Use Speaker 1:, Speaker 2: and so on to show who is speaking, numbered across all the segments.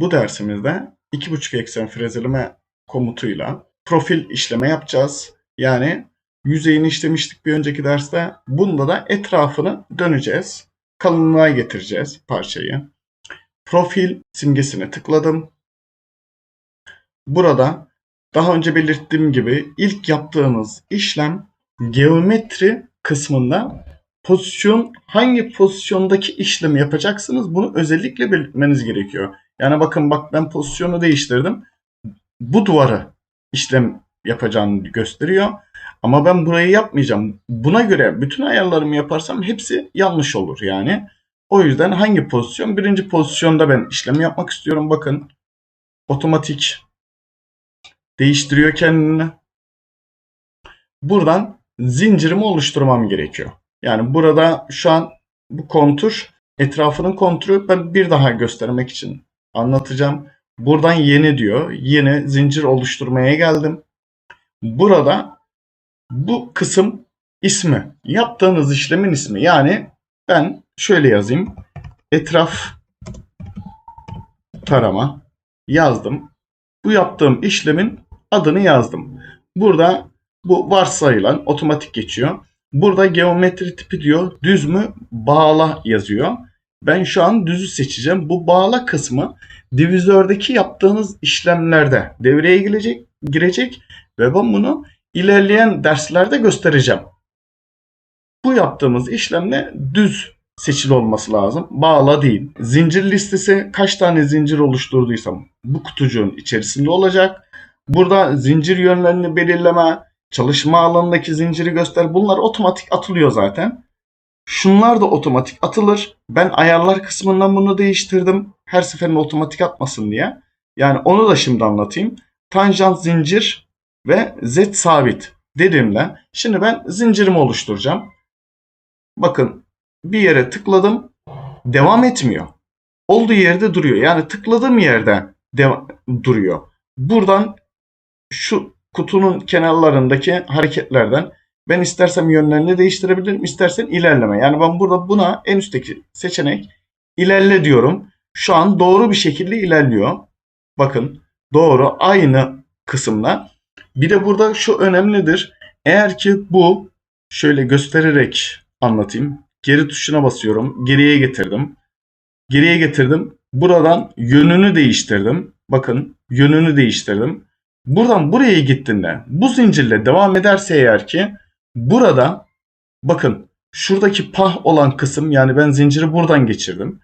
Speaker 1: Bu dersimizde 2.5 eksen frezeleme komutuyla profil işleme yapacağız. Yani yüzeyini işlemiştik bir önceki derste. Bunda da etrafını döneceğiz. Kalınlığa getireceğiz parçayı. Profil simgesine tıkladım. Burada daha önce belirttiğim gibi ilk yaptığınız işlem geometri kısmında pozisyon hangi pozisyondaki işlemi yapacaksınız bunu özellikle belirtmeniz gerekiyor. Yani bakın bak ben pozisyonu değiştirdim. Bu duvarı işlem yapacağını gösteriyor. Ama ben burayı yapmayacağım. Buna göre bütün ayarlarımı yaparsam hepsi yanlış olur yani. O yüzden hangi pozisyon? Birinci pozisyonda ben işlemi yapmak istiyorum. Bakın otomatik değiştiriyor kendini. Buradan zincirimi oluşturmam gerekiyor. Yani burada şu an bu kontur etrafının konturu ben bir daha göstermek için anlatacağım. Buradan yeni diyor. Yeni zincir oluşturmaya geldim. Burada bu kısım ismi. Yaptığınız işlemin ismi. Yani ben şöyle yazayım. Etraf tarama yazdım. Bu yaptığım işlemin adını yazdım. Burada bu varsayılan otomatik geçiyor. Burada geometri tipi diyor. Düz mü? Bağla yazıyor. Ben şu an düzü seçeceğim. Bu bağla kısmı divizördeki yaptığınız işlemlerde devreye girecek, girecek ve ben bunu ilerleyen derslerde göstereceğim. Bu yaptığımız işlemle düz seçili olması lazım. Bağla değil. Zincir listesi kaç tane zincir oluşturduysam bu kutucuğun içerisinde olacak. Burada zincir yönlerini belirleme, çalışma alanındaki zinciri göster. Bunlar otomatik atılıyor zaten. Şunlar da otomatik atılır. Ben ayarlar kısmından bunu değiştirdim. Her seferinde otomatik atmasın diye. Yani onu da şimdi anlatayım. Tanjant zincir ve z sabit dediğimde şimdi ben zincirimi oluşturacağım. Bakın bir yere tıkladım. Devam etmiyor. Olduğu yerde duruyor. Yani tıkladığım yerde duruyor. Buradan şu kutunun kenarlarındaki hareketlerden ben istersem yönlerini değiştirebilirim, istersen ilerleme. Yani ben burada buna en üstteki seçenek ilerle diyorum. Şu an doğru bir şekilde ilerliyor. Bakın doğru aynı kısımla. Bir de burada şu önemlidir. Eğer ki bu şöyle göstererek anlatayım. Geri tuşuna basıyorum. Geriye getirdim. Geriye getirdim. Buradan yönünü değiştirdim. Bakın yönünü değiştirdim. Buradan buraya gittiğinde bu zincirle devam ederse eğer ki burada bakın şuradaki pah olan kısım yani ben zinciri buradan geçirdim.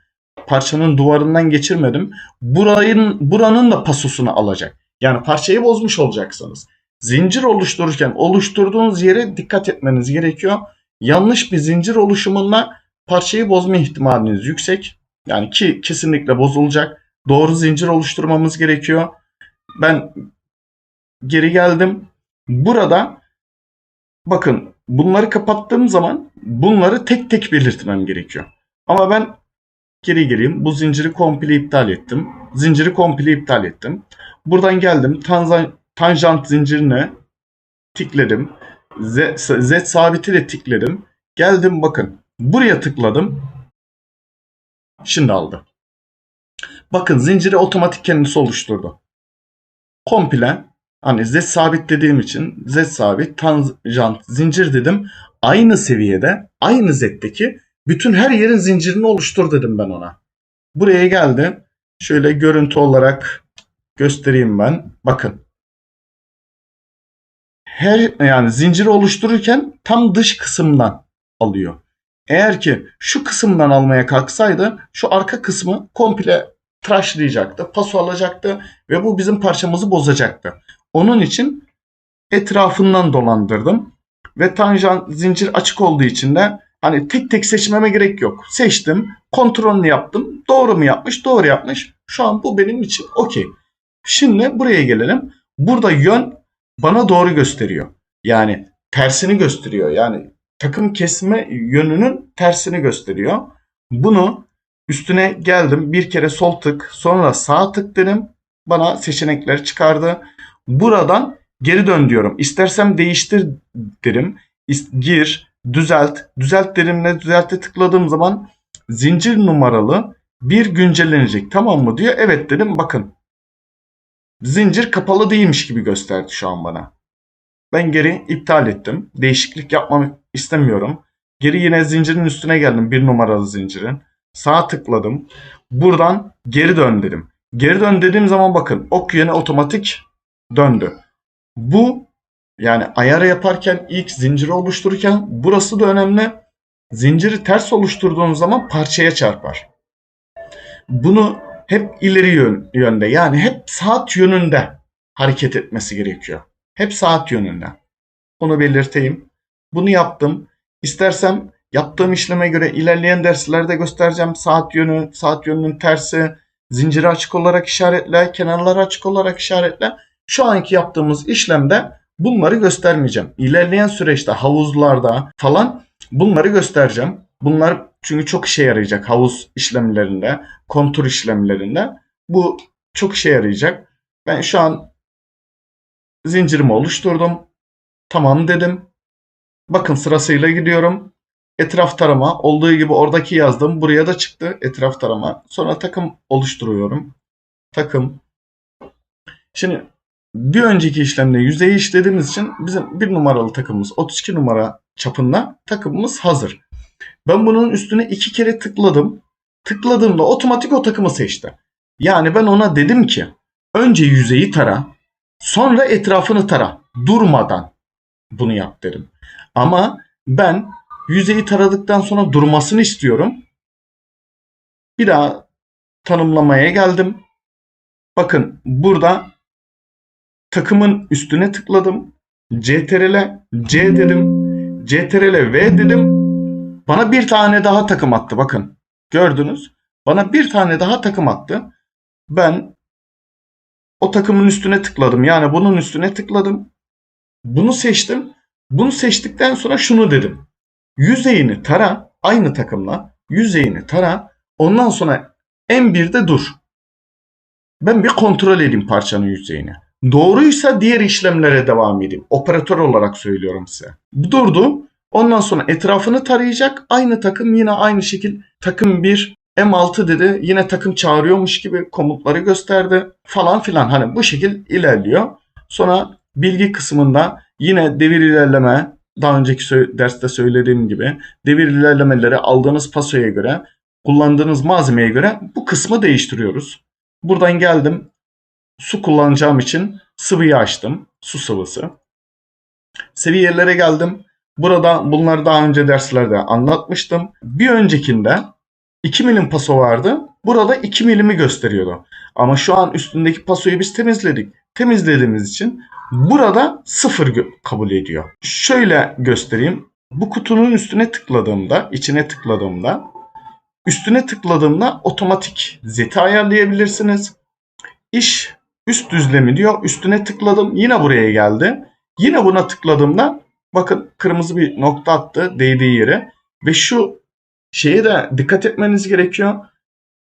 Speaker 1: Parçanın duvarından geçirmedim. Burayın, buranın da pasosunu alacak. Yani parçayı bozmuş olacaksınız. Zincir oluştururken oluşturduğunuz yere dikkat etmeniz gerekiyor. Yanlış bir zincir oluşumunla parçayı bozma ihtimaliniz yüksek. Yani ki kesinlikle bozulacak. Doğru zincir oluşturmamız gerekiyor. Ben geri geldim. Burada bakın bunları kapattığım zaman bunları tek tek belirtmem gerekiyor. Ama ben geri geleyim. Bu zinciri komple iptal ettim. Zinciri komple iptal ettim. Buradan geldim. Tanzan, tanjant zincirine tikledim. Z, Z sabiti de tikledim. Geldim bakın. Buraya tıkladım. Şimdi aldı. Bakın zinciri otomatik kendisi oluşturdu. Komple Hani z sabit dediğim için z sabit tanjant zincir dedim. Aynı seviyede aynı z'deki bütün her yerin zincirini oluştur dedim ben ona. Buraya geldi. Şöyle görüntü olarak göstereyim ben. Bakın. Her yani zinciri oluştururken tam dış kısımdan alıyor. Eğer ki şu kısımdan almaya kalksaydı şu arka kısmı komple tıraşlayacaktı, paso alacaktı ve bu bizim parçamızı bozacaktı. Onun için etrafından dolandırdım. Ve tanjant zincir açık olduğu için de hani tek tek seçmeme gerek yok. Seçtim, kontrolünü yaptım. Doğru mu yapmış? Doğru yapmış. Şu an bu benim için okey. Şimdi buraya gelelim. Burada yön bana doğru gösteriyor. Yani tersini gösteriyor. Yani takım kesme yönünün tersini gösteriyor. Bunu üstüne geldim. Bir kere sol tık, sonra sağ tık dedim. Bana seçenekler çıkardı. Buradan geri dön diyorum. İstersem değiştir derim. Gir, düzelt. Düzelt derimle düzelte tıkladığım zaman zincir numaralı Bir güncellenecek tamam mı diyor. Evet dedim bakın. Zincir kapalı değilmiş gibi gösterdi şu an bana. Ben geri iptal ettim. Değişiklik yapmak istemiyorum. Geri yine zincirin üstüne geldim. Bir numaralı zincirin. Sağa tıkladım. Buradan geri dön dedim. Geri dön dediğim zaman bakın ok yönü otomatik döndü. Bu yani ayarı yaparken ilk zinciri oluştururken burası da önemli. Zinciri ters oluşturduğunuz zaman parçaya çarpar. Bunu hep ileri yön, yönde yani hep saat yönünde hareket etmesi gerekiyor. Hep saat yönünde. Onu belirteyim. Bunu yaptım. İstersem yaptığım işleme göre ilerleyen derslerde göstereceğim. Saat yönü, saat yönünün tersi, zinciri açık olarak işaretle, kenarları açık olarak işaretle. Şu anki yaptığımız işlemde bunları göstermeyeceğim. İlerleyen süreçte havuzlarda falan bunları göstereceğim. Bunlar çünkü çok işe yarayacak havuz işlemlerinde, kontur işlemlerinde. Bu çok işe yarayacak. Ben şu an zincirimi oluşturdum. Tamam dedim. Bakın sırasıyla gidiyorum. Etraf tarama olduğu gibi oradaki yazdım. Buraya da çıktı etraf tarama. Sonra takım oluşturuyorum. Takım. Şimdi bir önceki işlemde yüzeyi işlediğimiz için bizim bir numaralı takımımız 32 numara çapında takımımız hazır. Ben bunun üstüne iki kere tıkladım. Tıkladığımda otomatik o takımı seçti. Yani ben ona dedim ki önce yüzeyi tara sonra etrafını tara durmadan bunu yap dedim. Ama ben yüzeyi taradıktan sonra durmasını istiyorum. Bir daha tanımlamaya geldim. Bakın burada takımın üstüne tıkladım. CTRL C dedim. CTRL V dedim. Bana bir tane daha takım attı bakın. Gördünüz. Bana bir tane daha takım attı. Ben o takımın üstüne tıkladım. Yani bunun üstüne tıkladım. Bunu seçtim. Bunu seçtikten sonra şunu dedim. Yüzeyini tara aynı takımla yüzeyini tara ondan sonra M1'de dur. Ben bir kontrol edeyim parçanın yüzeyini. Doğruysa diğer işlemlere devam edeyim. Operatör olarak söylüyorum size. Durdu. Ondan sonra etrafını tarayacak. Aynı takım yine aynı şekil takım 1 M6 dedi. Yine takım çağırıyormuş gibi komutları gösterdi falan filan. Hani bu şekil ilerliyor. Sonra bilgi kısmında yine devir ilerleme daha önceki derste söylediğim gibi devir ilerlemeleri aldığınız pasoya göre kullandığınız malzemeye göre bu kısmı değiştiriyoruz. Buradan geldim. Su kullanacağım için sıvıyı açtım. Su sıvısı. Seviyelere geldim. Burada bunları daha önce derslerde anlatmıştım. Bir öncekinde 2 milim paso vardı. Burada 2 milimi gösteriyordu. Ama şu an üstündeki pasoyu biz temizledik. Temizlediğimiz için burada 0 gö- kabul ediyor. Şöyle göstereyim. Bu kutunun üstüne tıkladığımda, içine tıkladığımda, üstüne tıkladığımda otomatik zeti ayarlayabilirsiniz. İş üst düzlemi diyor. Üstüne tıkladım. Yine buraya geldi. Yine buna tıkladığımda bakın kırmızı bir nokta attı değdiği yere. Ve şu şeye de dikkat etmeniz gerekiyor.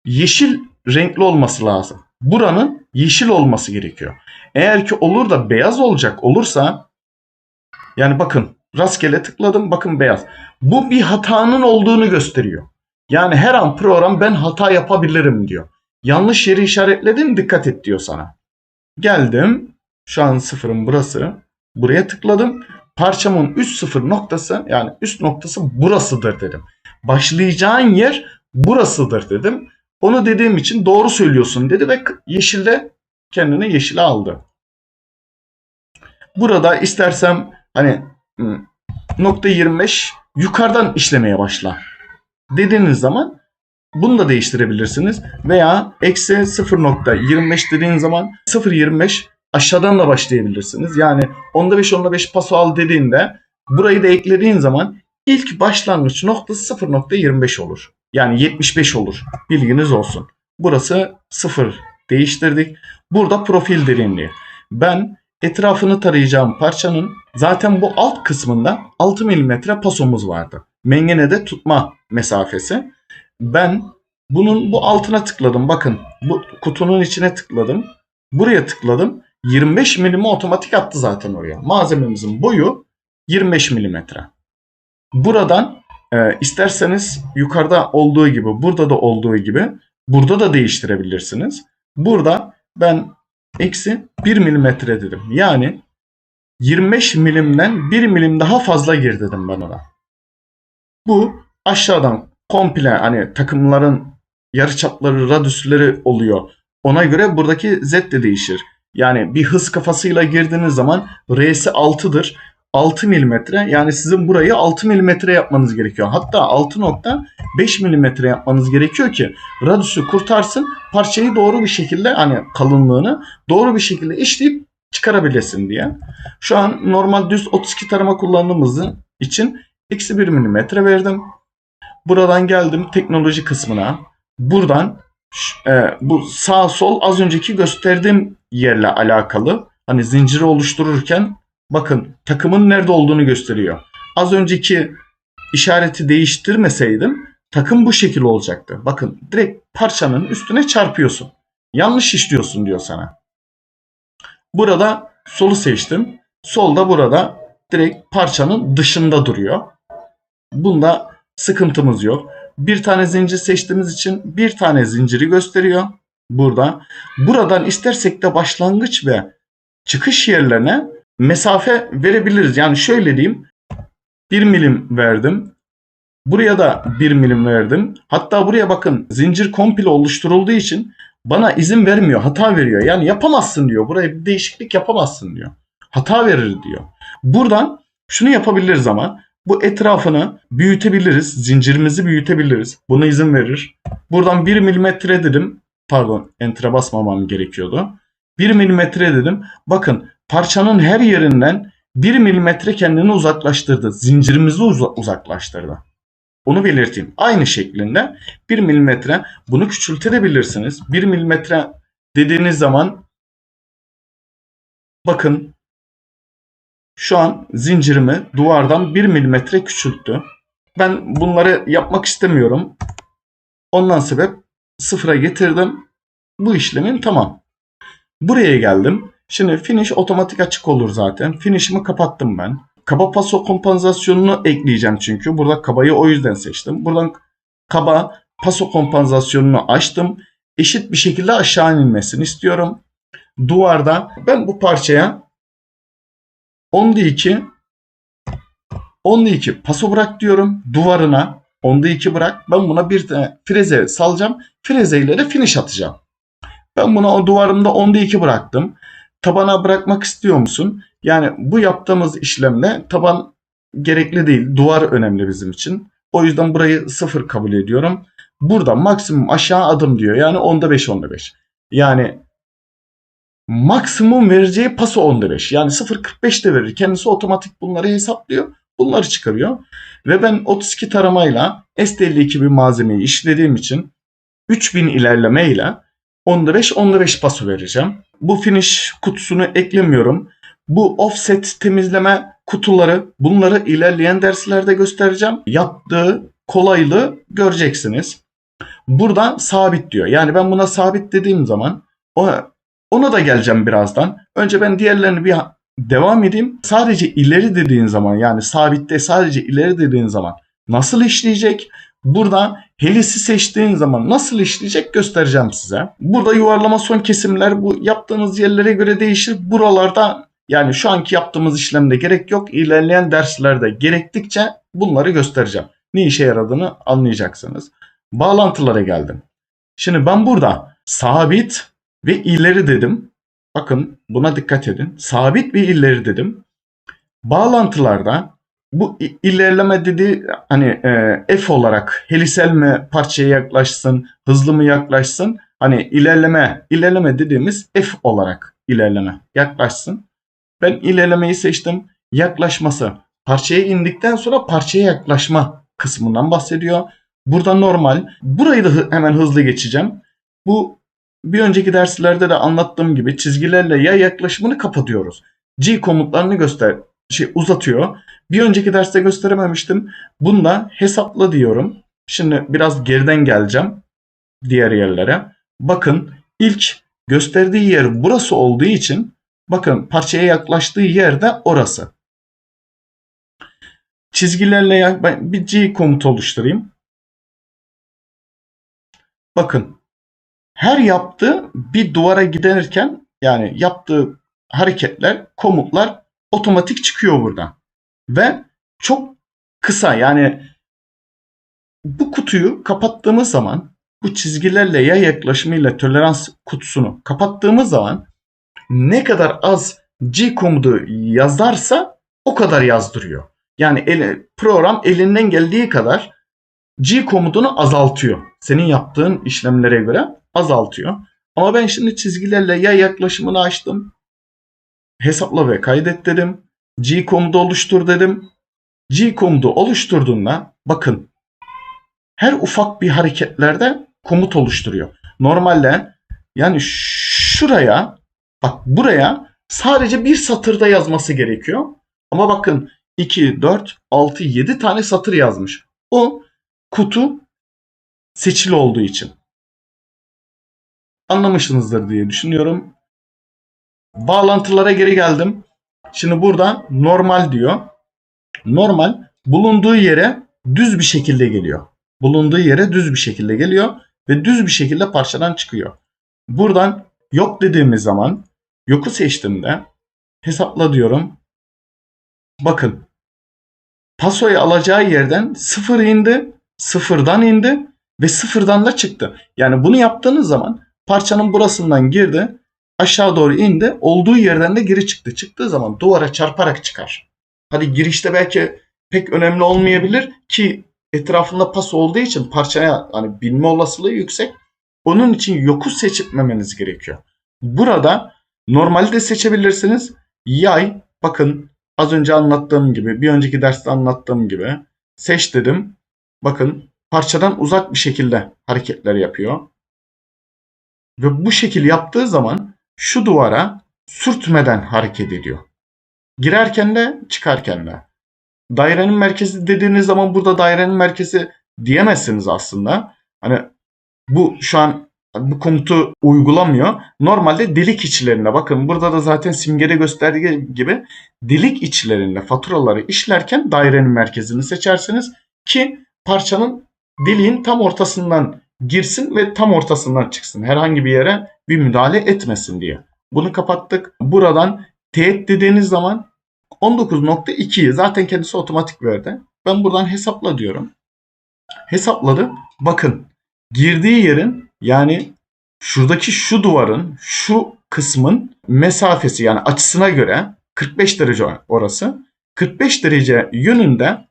Speaker 1: Yeşil renkli olması lazım. Buranın yeşil olması gerekiyor. Eğer ki olur da beyaz olacak olursa yani bakın rastgele tıkladım bakın beyaz. Bu bir hatanın olduğunu gösteriyor. Yani her an program ben hata yapabilirim diyor. Yanlış yeri işaretledin dikkat et diyor sana. Geldim. Şu an sıfırım burası. Buraya tıkladım. Parçamın üst sıfır noktası yani üst noktası burasıdır dedim. Başlayacağın yer burasıdır dedim. Onu dediğim için doğru söylüyorsun dedi ve yeşilde kendini yeşile aldı. Burada istersem hani hmm, nokta 25 yukarıdan işlemeye başla dediğiniz zaman bunu da değiştirebilirsiniz. Veya eksi 0.25 dediğiniz zaman 0.25 aşağıdan da başlayabilirsiniz. Yani onda 5 onda 5 paso al dediğinde burayı da eklediğin zaman ilk başlangıç noktası 0.25 olur. Yani 75 olur. Bilginiz olsun. Burası 0 değiştirdik. Burada profil derinliği. Ben etrafını tarayacağım parçanın zaten bu alt kısmında 6 mm pasomuz vardı. Mengenede tutma mesafesi. Ben bunun bu altına tıkladım. Bakın bu kutunun içine tıkladım. Buraya tıkladım. 25 milimi otomatik attı zaten oraya. Malzememizin boyu 25 milimetre. Buradan e, isterseniz yukarıda olduğu gibi burada da olduğu gibi Burada da değiştirebilirsiniz. Burada ben eksi 1 milimetre dedim. Yani 25 milimden 1 milim daha fazla gir dedim ben ona. Bu aşağıdan komple hani takımların yarıçapları, radüsleri oluyor. Ona göre buradaki Z de değişir. Yani bir hız kafasıyla girdiğiniz zaman R'si 6'dır. 6 milimetre yani sizin burayı 6 milimetre yapmanız gerekiyor. Hatta 6.5 milimetre yapmanız gerekiyor ki radüsü kurtarsın parçayı doğru bir şekilde hani kalınlığını doğru bir şekilde işleyip çıkarabilesin diye. Şu an normal düz 32 tarama kullandığımız için eksi 1 milimetre verdim. Buradan geldim teknoloji kısmına. Buradan e, bu sağ sol az önceki gösterdiğim yerle alakalı. Hani zinciri oluştururken bakın takımın nerede olduğunu gösteriyor. Az önceki işareti değiştirmeseydim takım bu şekil olacaktı. Bakın direkt parçanın üstüne çarpıyorsun. Yanlış işliyorsun diyor sana. Burada solu seçtim. Sol da burada direkt parçanın dışında duruyor. Bunda sıkıntımız yok. Bir tane zincir seçtiğimiz için bir tane zinciri gösteriyor burada. Buradan istersek de başlangıç ve çıkış yerlerine mesafe verebiliriz. Yani şöyle diyeyim. 1 milim verdim. Buraya da 1 milim verdim. Hatta buraya bakın zincir komple oluşturulduğu için bana izin vermiyor. Hata veriyor. Yani yapamazsın diyor. Buraya bir değişiklik yapamazsın diyor. Hata verir diyor. Buradan şunu yapabiliriz ama bu etrafını büyütebiliriz. Zincirimizi büyütebiliriz. Buna izin verir. Buradan 1 milimetre dedim. Pardon enter'a basmamam gerekiyordu. 1 milimetre dedim. Bakın parçanın her yerinden 1 milimetre kendini uzaklaştırdı. Zincirimizi uz- uzaklaştırdı. Onu belirteyim. Aynı şeklinde 1 milimetre bunu küçültebilirsiniz. 1 milimetre dediğiniz zaman bakın şu an zincirimi duvardan 1 milimetre küçülttü. Ben bunları yapmak istemiyorum. Ondan sebep sıfıra getirdim. Bu işlemin tamam. Buraya geldim. Şimdi finish otomatik açık olur zaten. Finish'imi kapattım ben. Kaba paso kompansasyonunu ekleyeceğim çünkü. Burada kabayı o yüzden seçtim. Buradan kaba paso kompansasyonunu açtım. Eşit bir şekilde aşağı inmesini istiyorum. Duvarda ben bu parçaya 10'da 2 10'da 2 paso bırak diyorum duvarına. 10'da 2 bırak. Ben buna bir tane freze salacağım. Frezeyle de finish atacağım. Ben buna o duvarımda 10'da 2 bıraktım. Tabana bırakmak istiyor musun? Yani bu yaptığımız işlemle taban gerekli değil. Duvar önemli bizim için. O yüzden burayı 0 kabul ediyorum. Burada maksimum aşağı adım diyor. Yani 10'da 5 10'da 5. Yani maksimum vereceği paso 10'da 5. Yani 0.45 de verir. Kendisi otomatik bunları hesaplıyor. Bunları çıkarıyor. Ve ben 32 taramayla S52 bir malzemeyi işlediğim için 3000 ilerleme ile 10'da 5 10'da 5 paso vereceğim. Bu finish kutusunu eklemiyorum. Bu offset temizleme kutuları bunları ilerleyen derslerde göstereceğim. Yaptığı kolaylığı göreceksiniz. Burada sabit diyor. Yani ben buna sabit dediğim zaman ona, ona da geleceğim birazdan. Önce ben diğerlerini bir devam edeyim. Sadece ileri dediğin zaman yani sabitte sadece ileri dediğin zaman nasıl işleyecek? Burada helisi seçtiğin zaman nasıl işleyecek göstereceğim size. Burada yuvarlama son kesimler bu yaptığınız yerlere göre değişir. Buralarda yani şu anki yaptığımız işlemde gerek yok. İlerleyen derslerde gerektikçe bunları göstereceğim. Ne işe yaradığını anlayacaksınız. Bağlantılara geldim. Şimdi ben burada sabit ve ileri dedim. Bakın buna dikkat edin. Sabit ve ileri dedim. Bağlantılarda bu ilerleme dedi hani e, F olarak helisel mi parçaya yaklaşsın, hızlı mı yaklaşsın? Hani ilerleme, ilerleme dediğimiz F olarak ilerleme yaklaşsın. Ben ilerlemeyi seçtim. Yaklaşması. Parçaya indikten sonra parçaya yaklaşma kısmından bahsediyor. Burada normal. Burayı da hemen hızlı geçeceğim. Bu bir önceki derslerde de anlattığım gibi çizgilerle ya yaklaşımını kapatıyoruz. G komutlarını göster şey uzatıyor. Bir önceki derste gösterememiştim. Bunda hesapla diyorum. Şimdi biraz geriden geleceğim diğer yerlere. Bakın ilk gösterdiği yer burası olduğu için bakın parçaya yaklaştığı yer de orası. Çizgilerle ben bir G komut oluşturayım. Bakın her yaptığı bir duvara giderken yani yaptığı hareketler, komutlar otomatik çıkıyor buradan. Ve çok kısa yani bu kutuyu kapattığımız zaman bu çizgilerle yay yaklaşımıyla tolerans kutusunu kapattığımız zaman ne kadar az G komutu yazarsa o kadar yazdırıyor. Yani ele, program elinden geldiği kadar G komutunu azaltıyor. Senin yaptığın işlemlere göre azaltıyor. Ama ben şimdi çizgilerle yay yaklaşımını açtım. Hesapla ve kaydet dedim. G komutu oluştur dedim. G komutu oluşturduğunda bakın her ufak bir hareketlerde komut oluşturuyor. Normalde yani şuraya bak buraya sadece bir satırda yazması gerekiyor. Ama bakın 2, 4, 6, 7 tane satır yazmış. O kutu seçili olduğu için. Anlamışsınızdır diye düşünüyorum. Bağlantılara geri geldim. Şimdi burada normal diyor. Normal bulunduğu yere düz bir şekilde geliyor. Bulunduğu yere düz bir şekilde geliyor ve düz bir şekilde parçadan çıkıyor. Buradan yok dediğimiz zaman yoku seçtiğimde hesapla diyorum. Bakın pasoyu alacağı yerden sıfır indi, sıfırdan indi ve sıfırdan da çıktı. Yani bunu yaptığınız zaman parçanın burasından girdi, aşağı doğru indi, olduğu yerden de geri çıktı. Çıktığı zaman duvara çarparak çıkar. Hadi girişte belki pek önemli olmayabilir ki etrafında pas olduğu için parçaya hani bilme olasılığı yüksek. Onun için yoku seçmemeniz gerekiyor. Burada normalde seçebilirsiniz. Yay bakın az önce anlattığım gibi bir önceki derste anlattığım gibi seç dedim. Bakın parçadan uzak bir şekilde hareketler yapıyor. Ve bu şekil yaptığı zaman şu duvara sürtmeden hareket ediyor. Girerken de çıkarken de. Dairenin merkezi dediğiniz zaman burada dairenin merkezi diyemezsiniz aslında. Hani bu şu an bu komutu uygulamıyor. Normalde delik içlerinde bakın burada da zaten simgede gösterdiği gibi delik içlerinde faturaları işlerken dairenin merkezini seçersiniz ki parçanın deliğin tam ortasından girsin ve tam ortasından çıksın. Herhangi bir yere bir müdahale etmesin diye. Bunu kapattık. Buradan teğet dediğiniz zaman 19.2'yi zaten kendisi otomatik verdi. Ben buradan hesapla diyorum. Hesapladı. Bakın girdiği yerin yani şuradaki şu duvarın şu kısmın mesafesi yani açısına göre 45 derece orası. 45 derece yönünde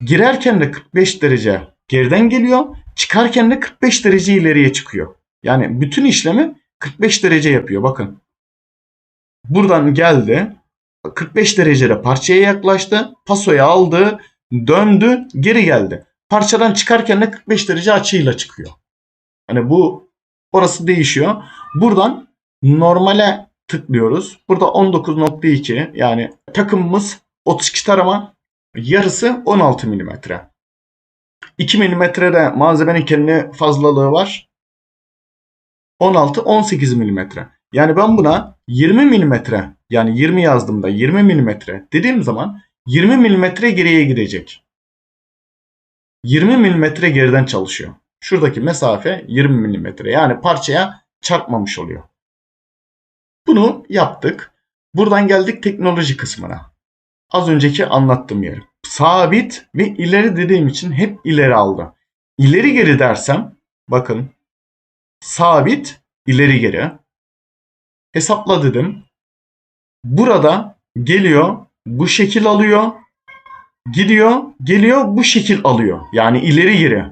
Speaker 1: girerken de 45 derece geriden geliyor. Çıkarken de 45 derece ileriye çıkıyor. Yani bütün işlemi 45 derece yapıyor. Bakın. Buradan geldi. 45 derecede parçaya yaklaştı. Pasoyu aldı. Döndü. Geri geldi. Parçadan çıkarken de 45 derece açıyla çıkıyor. Hani bu orası değişiyor. Buradan normale tıklıyoruz. Burada 19.2 yani takımımız 32 tarama yarısı 16 mm. 2 mm'de malzemenin kendi fazlalığı var. 16-18 mm. Yani ben buna 20 mm yani 20 yazdığımda 20 mm dediğim zaman 20 mm geriye gidecek. 20 mm geriden çalışıyor. Şuradaki mesafe 20 mm. Yani parçaya çarpmamış oluyor. Bunu yaptık. Buradan geldik teknoloji kısmına. Az önceki anlattığım yer. Sabit ve ileri dediğim için hep ileri aldı. İleri geri dersem bakın sabit ileri geri hesapla dedim. Burada geliyor bu şekil alıyor gidiyor geliyor bu şekil alıyor. Yani ileri geri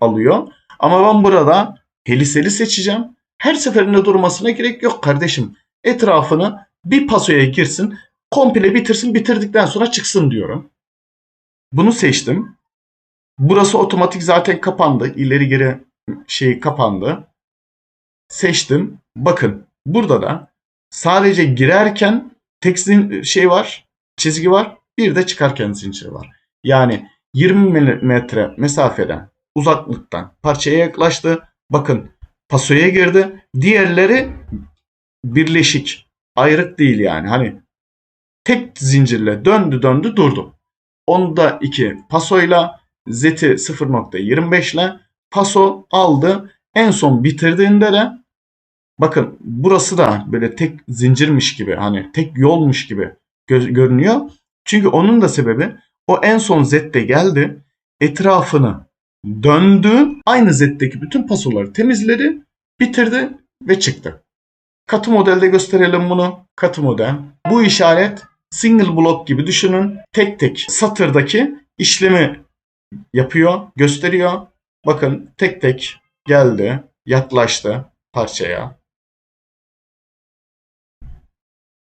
Speaker 1: alıyor. Ama ben burada heliseli seçeceğim. Her seferinde durmasına gerek yok kardeşim. Etrafını bir pasoya girsin komple bitirsin bitirdikten sonra çıksın diyorum. Bunu seçtim. Burası otomatik zaten kapandı. İleri geri şey kapandı. Seçtim. Bakın burada da sadece girerken tek şey var, çizgi var. Bir de çıkarken zincir var. Yani 20 metre mesafeden, uzaklıktan parçaya yaklaştı. Bakın pasoya girdi. Diğerleri birleşik. Ayrık değil yani. Hani tek zincirle döndü döndü durdu. Onda 2 pasoyla Zeti 0.25 ile paso aldı. En son bitirdiğinde de bakın burası da böyle tek zincirmiş gibi hani tek yolmuş gibi gö- görünüyor. Çünkü onun da sebebi o en son Z'de geldi etrafını döndü aynı Z'deki bütün pasoları temizledi bitirdi ve çıktı. Katı modelde gösterelim bunu. Katı model. Bu işaret single block gibi düşünün. Tek tek satırdaki işlemi yapıyor, gösteriyor. Bakın tek tek geldi, yaklaştı parçaya.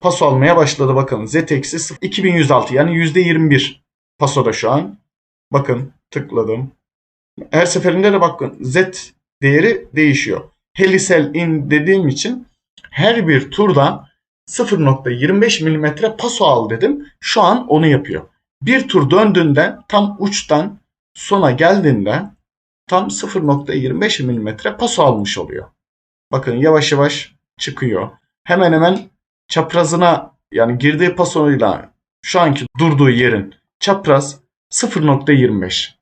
Speaker 1: Paso almaya başladı bakın. Z eksi 2106 yani %21 pasoda şu an. Bakın tıkladım. Her seferinde de bakın Z değeri değişiyor. Helisel in dediğim için her bir turda 0.25 mm paso al dedim. Şu an onu yapıyor. Bir tur döndüğünde tam uçtan sona geldiğinde tam 0.25 mm paso almış oluyor. Bakın yavaş yavaş çıkıyor. Hemen hemen çaprazına yani girdiği pasoyla şu anki durduğu yerin çapraz 0.25.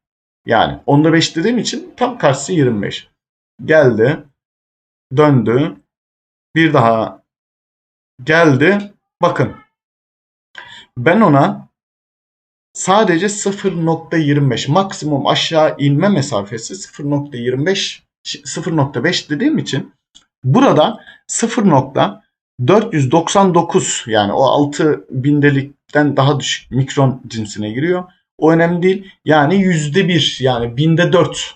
Speaker 1: Yani onda 5 dediğim için tam karşısı 25. Geldi. Döndü. Bir daha geldi. Bakın. Ben ona sadece 0.25 maksimum aşağı inme mesafesi 0.25 0.5 dediğim için burada 0.499 yani o 6 bindelikten daha düşük mikron cinsine giriyor. O önemli değil. Yani yüzde bir yani binde dört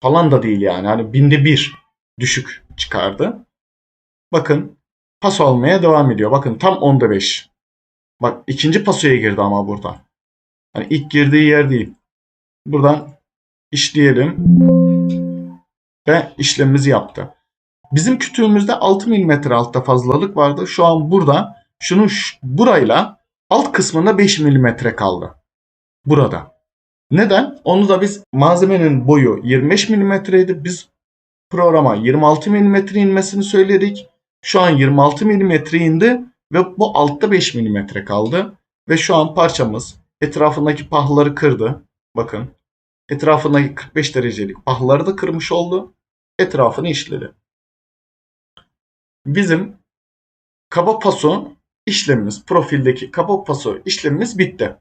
Speaker 1: falan da değil yani. Hani binde bir düşük çıkardı. Bakın paso almaya devam ediyor. Bakın tam onda beş. Bak ikinci pasoya girdi ama burada. Hani ilk girdiği yer değil. Buradan işleyelim. Ve işlemimizi yaptı. Bizim kütüğümüzde 6 mm altta fazlalık vardı. Şu an burada şunu burayla alt kısmında 5 mm kaldı. Burada. Neden? Onu da biz malzemenin boyu 25 mm'ydi. Biz programa 26 mm inmesini söyledik. Şu an 26 mm indi ve bu altta 5 mm kaldı. Ve şu an parçamız etrafındaki pahları kırdı. Bakın. Etrafındaki 45 derecelik pahları da kırmış oldu. Etrafını işledi. Bizim kaba paso işlemimiz, profildeki kaba paso işlemimiz bitti.